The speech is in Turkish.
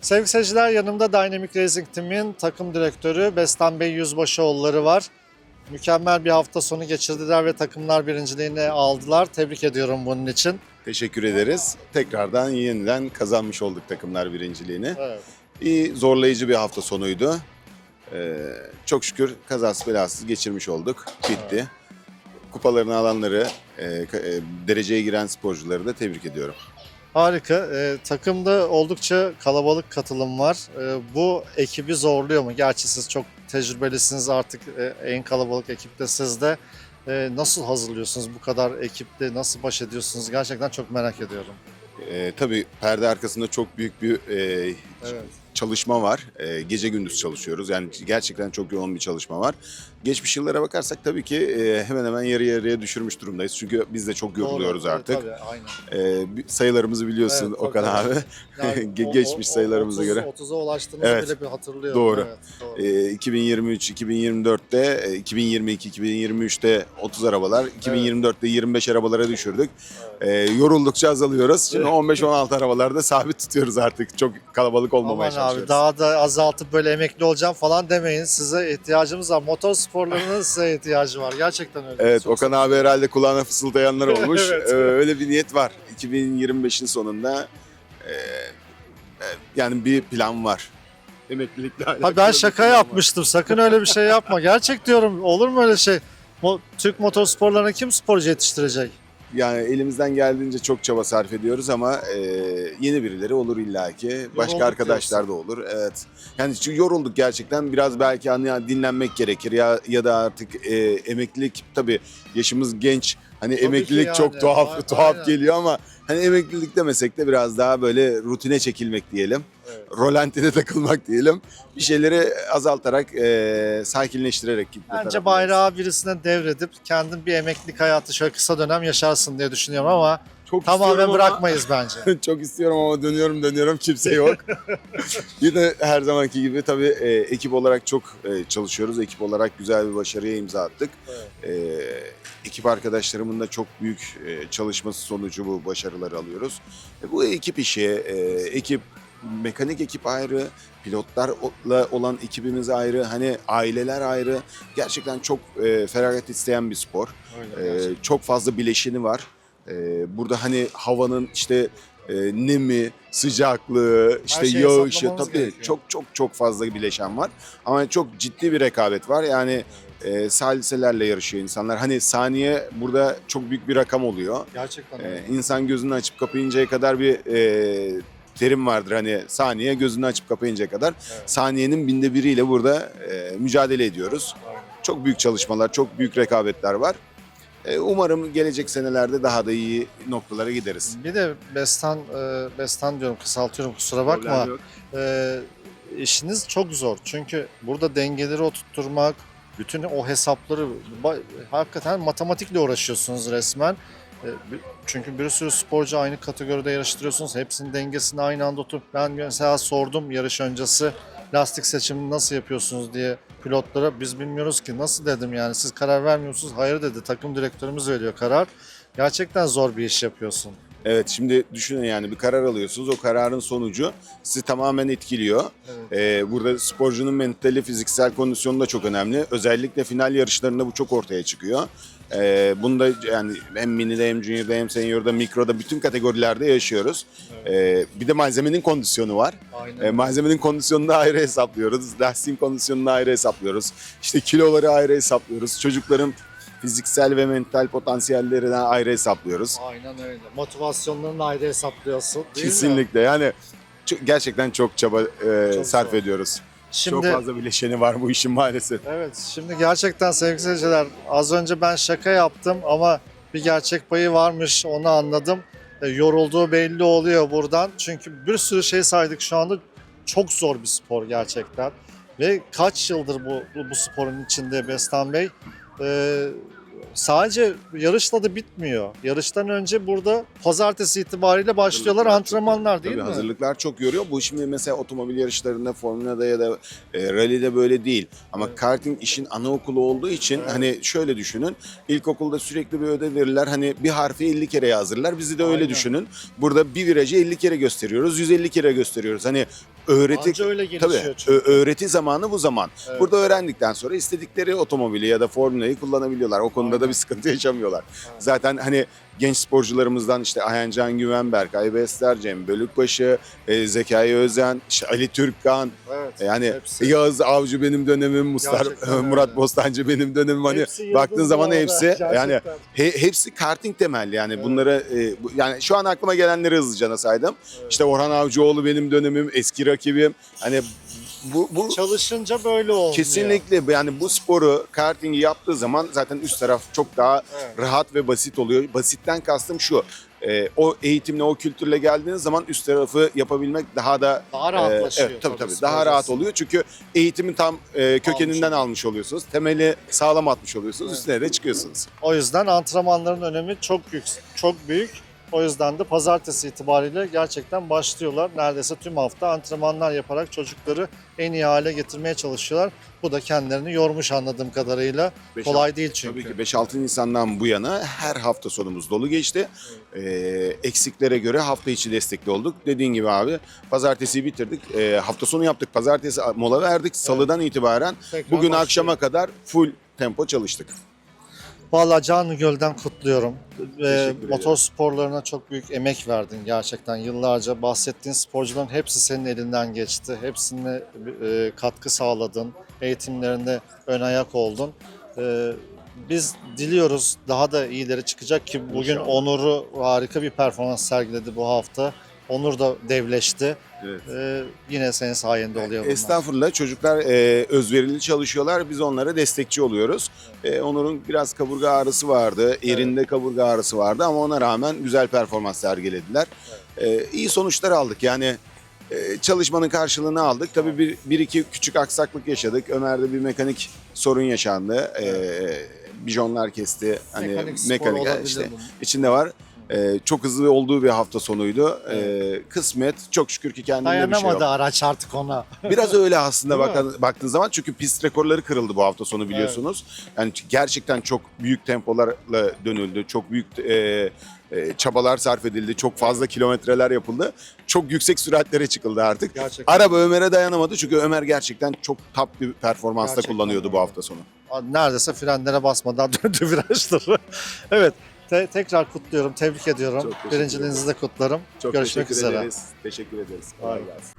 Sevgili seyirciler yanımda Dynamic Racing Team'in takım direktörü Bestan Bey Yüzbaşıoğulları var. Mükemmel bir hafta sonu geçirdiler ve takımlar birinciliğini aldılar. Tebrik ediyorum bunun için. Teşekkür ederiz. Tekrardan yeniden kazanmış olduk takımlar birinciliğini. Evet. İyi zorlayıcı bir hafta sonuydu. Ee, çok şükür kazasız belasız geçirmiş olduk. Bitti. Kupalarını alanları, e, e, dereceye giren sporcuları da tebrik ediyorum. Harika. Ee, takımda oldukça kalabalık katılım var. Ee, bu ekibi zorluyor mu? Gerçi siz çok tecrübelisiniz artık e, en kalabalık ekipte siz de. Ee, nasıl hazırlıyorsunuz bu kadar ekiple? Nasıl baş ediyorsunuz? Gerçekten çok merak ediyorum. Ee, tabii perde arkasında çok büyük bir e, Evet. çalışma var. Ee, gece gündüz çalışıyoruz. Yani gerçekten çok yoğun bir çalışma var. Geçmiş yıllara bakarsak tabii ki e, hemen hemen yarı yarıya düşürmüş durumdayız. Çünkü biz de çok yoruluyoruz Doğru, artık. Tabii, aynen. Bir- sayılarımızı biliyorsun Evet, Okan tabii. abi. Yani geçmiş o- o- sayılarımıza 30 göre. 30'a ulaştığınızı Evet. bile bir hatırlıyorum. Doğru. Evet, doğru. Ee, 2023, 2024'te, e, 2022, 2023'te 30 arabalar, 2024'te 25 arabalara düşürdük. Ee, yoruldukça azalıyoruz. Şimdi 15-16 arabalarda sabit tutuyoruz artık. Çok kalabalık olmamaya Aman abi çalışıyoruz. daha da azaltıp böyle emekli olacağım falan demeyin. Size ihtiyacımız var. Motor sporlarının size ihtiyacı var. Gerçekten öyle. Evet Çok Okan abi herhalde kulağına fısıldayanlar olmuş. Evet. Ee, öyle bir niyet var. 2025'in sonunda e, e, yani bir plan var. Emeklilikle alakalı Ha ben bir şaka plan var. yapmıştım. Sakın öyle bir şey yapma. Gerçek diyorum. Olur mu öyle şey? Mo- Türk motorsporlarına kim sporcu yetiştirecek? Yani elimizden geldiğince çok çaba sarf ediyoruz ama e, yeni birileri olur illaki. Başka Yorulduk arkadaşlar da olur. Evet. Yani çünkü yorulduk gerçekten. Biraz belki hani dinlenmek gerekir ya ya da artık e, emeklilik tabii yaşımız genç. Hani Tabii emeklilik yani. çok tuhaf A- tuhaf aynen. geliyor ama hani emeklilik demesek de biraz daha böyle rutine çekilmek diyelim. Rolantide takılmak diyelim. Bir şeyleri azaltarak e, sakinleştirerek gitme Bence tarafındayız. bayrağı birisine devredip kendin bir emeklilik hayatı şöyle kısa dönem yaşarsın diye düşünüyorum ama Çok tamamen istiyorum ama- bırakmayız bence. Çok istiyorum ama dönüyorum dönüyorum kimse yok. Yine her zamanki gibi tabii e, ekip olarak çok e, çalışıyoruz. Ekip olarak güzel bir başarıya imza attık. E, ekip arkadaşlarımın da çok büyük e, çalışması sonucu bu başarıları alıyoruz. E, bu ekip işi, e, ekip mekanik ekip ayrı, pilotlarla olan ekibimiz ayrı, hani aileler ayrı. Gerçekten çok e, feragat isteyen bir spor. Ee, gerçekten. çok fazla bileşeni var. Ee, burada hani havanın işte e, nemi, sıcaklığı, işte yağışı tabii gerekiyor. çok çok çok fazla bileşen var. Ama çok ciddi bir rekabet var. Yani e, saliselerle yarışıyor insanlar. Hani saniye burada çok büyük bir rakam oluyor. Gerçekten öyle. insan gözünü açıp kapayıncaya kadar bir e, terim vardır. Hani saniye gözünü açıp kapayıncaya kadar. Evet. Saniyenin binde biriyle burada e, mücadele ediyoruz. Aynen. Çok büyük çalışmalar, çok büyük rekabetler var. E, Umarım gelecek senelerde daha da iyi noktalara gideriz. Bir de Bestan, e, Bestan diyorum kısaltıyorum kusura bakma. E, işiniz çok zor. Çünkü burada dengeleri oturtturmak, bütün o hesapları hakikaten matematikle uğraşıyorsunuz resmen. E, çünkü bir sürü sporcu aynı kategoride yarıştırıyorsunuz. Hepsinin dengesini aynı anda oturup ben mesela sordum yarış öncesi lastik seçimini nasıl yapıyorsunuz diye pilotlara biz bilmiyoruz ki nasıl dedim yani siz karar vermiyorsunuz. Hayır dedi takım direktörümüz veriyor karar. Gerçekten zor bir iş yapıyorsun. Evet şimdi düşünün yani bir karar alıyorsunuz. O kararın sonucu sizi tamamen etkiliyor. Evet. E, burada sporcunun mentali, fiziksel kondisyonu da çok önemli. Özellikle final yarışlarında bu çok ortaya çıkıyor. E, bunu da yani hem mini'de hem junior'da hem senior'da, mikroda bütün kategorilerde yaşıyoruz. E, bir de malzemenin kondisyonu var. Aynen. E, malzemenin kondisyonunu ayrı hesaplıyoruz. Lastiğin kondisyonunu ayrı hesaplıyoruz. İşte kiloları ayrı hesaplıyoruz. Çocukların fiziksel ve mental potansiyellerini ayrı hesaplıyoruz. Aynen öyle. Motivasyonlarını ayrı hesaplıyorsun. değil mi? Kesinlikle yani çok- gerçekten çok çaba e, Çok sarf zor. ediyoruz. Şimdi Çok fazla bileşeni var bu işin maalesef. evet şimdi gerçekten sevgili seyirciler az önce ben şaka yaptım ama bir gerçek payı varmış onu anladım. E, yorulduğu belli oluyor buradan. Çünkü bir sürü şey saydık şu anda. Çok zor bir spor gerçekten. Ve kaç yıldır bu, bu sporun içinde Bestan Bey? E, sadece yarışla da bitmiyor. Yarıştan önce burada pazartesi itibariyle başlıyorlar antrenmanlar değil Tabii mi? hazırlıklar çok yoruyor. Bu şimdi mesela otomobil yarışlarında, Formula'da ya da e, rally'de böyle değil. Ama karting işin anaokulu olduğu için hani şöyle düşünün. İlkokulda sürekli bir ödev verirler. Hani bir harfi 50 kere yazdırırlar. Bizi de öyle Aynen. düşünün. Burada bir virajı 50 kere gösteriyoruz. 150 kere gösteriyoruz. Hani öğreti Anca öyle Tabii gelişiyor çünkü. ö- öğreti zamanı bu zaman. Evet. Burada öğrendikten sonra istedikleri otomobili ya da formülayı kullanabiliyorlar. O konuda da bir sıkıntı yaşamıyorlar. Zaten hani genç sporcularımızdan işte Ayhancan Güvenberk, Aybe Ester, Cem Bölükbaşı, e, Zekai Özen, işte Ali Türkkan, Evet. yani hepsi. Yağız Avcı benim dönemim, Mustar, Gerçekten öyle. Murat Bostancı benim dönemim. Hani Hepsi baktığın zaman hepsi gerçekten. yani he- hepsi karting temelli yani Evet. bunlara e, yani şu an aklıma gelenleri hızlıca saydım. Evet. İşte Orhan Avcıoğlu benim dönemim, eski rakibim. Hani bu bu Çalışınca böyle olmuyor. kesinlikle yani bu sporu kartingi yaptığı zaman zaten üst taraf çok daha Evet. rahat ve basit oluyor. Basitten kastım şu. e, o eğitimle, o kültürle geldiğiniz zaman üst tarafı yapabilmek daha da Daha e, rahatlaşıyor. evet, tabii tabii daha rahat oluyor. Çünkü eğitimin tam e, kökeninden oluyor. almış oluyorsunuz. Temeli sağlam atmış oluyorsunuz. Evet. Üstüne de çıkıyorsunuz. O yüzden antrenmanların önemi çok büyük. Çok büyük. O yüzden de pazartesi itibariyle gerçekten başlıyorlar. Neredeyse tüm hafta antrenmanlar yaparak çocukları en iyi hale getirmeye çalışıyorlar. Bu da kendilerini yormuş anladığım kadarıyla. Beş- Kolay değil çünkü. Tabii ki 5-6 Nisan'dan bu yana her hafta sonumuz dolu geçti. Ee, eksiklere göre hafta içi destekli olduk. Dediğin gibi abi pazartesiyi bitirdik. Ee, hafta sonu yaptık. Pazartesi mola verdik. Salıdan itibaren Tekrar bugün başlıyor. akşama kadar full tempo çalıştık. Vallahi canı gölden kutluyorum. Ederim. motor sporlarına çok büyük emek verdin gerçekten. Yıllarca bahsettiğin sporcuların hepsi senin elinden geçti. Hepsine e, katkı sağladın. Eğitimlerinde ön ayak oldun. Ee, biz diliyoruz daha da iyileri çıkacak ki bugün İnşallah. Onur'u harika bir performans sergiledi bu hafta. Onur da devleşti. Evet. Ee, yine senin sayende oluyor bunlar. Estağfurullah çocuklar e, özverili çalışıyorlar. Biz onlara destekçi oluyoruz. E, Onur'un biraz kaburga ağrısı vardı. Erinde kaburga ağrısı vardı ama ona rağmen güzel performans sergilediler. E, iyi sonuçlar aldık. Yani e, çalışmanın karşılığını aldık. Tabii bir, bir iki küçük aksaklık yaşadık. Ömer'de bir mekanik sorun yaşandı. E, bijonlar kesti. Hani Mekanik spor mekanik olabilir işte bunun. içinde var. E, çok hızlı olduğu bir hafta sonuydu. E, kısmet çok şükür ki kendinde bir şey yok. Dayanamadı araç artık ona. Biraz öyle aslında Değil bakan, baktığın zaman çünkü pist rekorları kırıldı bu hafta sonu biliyorsunuz. Yani gerçekten çok büyük tempolarla dönüldü. Çok büyük e, e, çabalar sarf edildi. Çok fazla kilometreler yapıldı. Çok yüksek süratlere çıkıldı artık. Gerçekten. Araba Ömer'e dayanamadı çünkü Ömer gerçekten çok top bir performansta Gerçekten kullanıyordu bu öyle. hafta sonu. neredeyse frenlere basmadan döndü virajları. evet, te- tekrar kutluyorum, tebrik ediyorum. Çok teşekkür Birinciliğinizi de kutlarım. Çok Görüşmek teşekkür üzere. ederiz. Teşekkür ederiz. Kolay gelsin.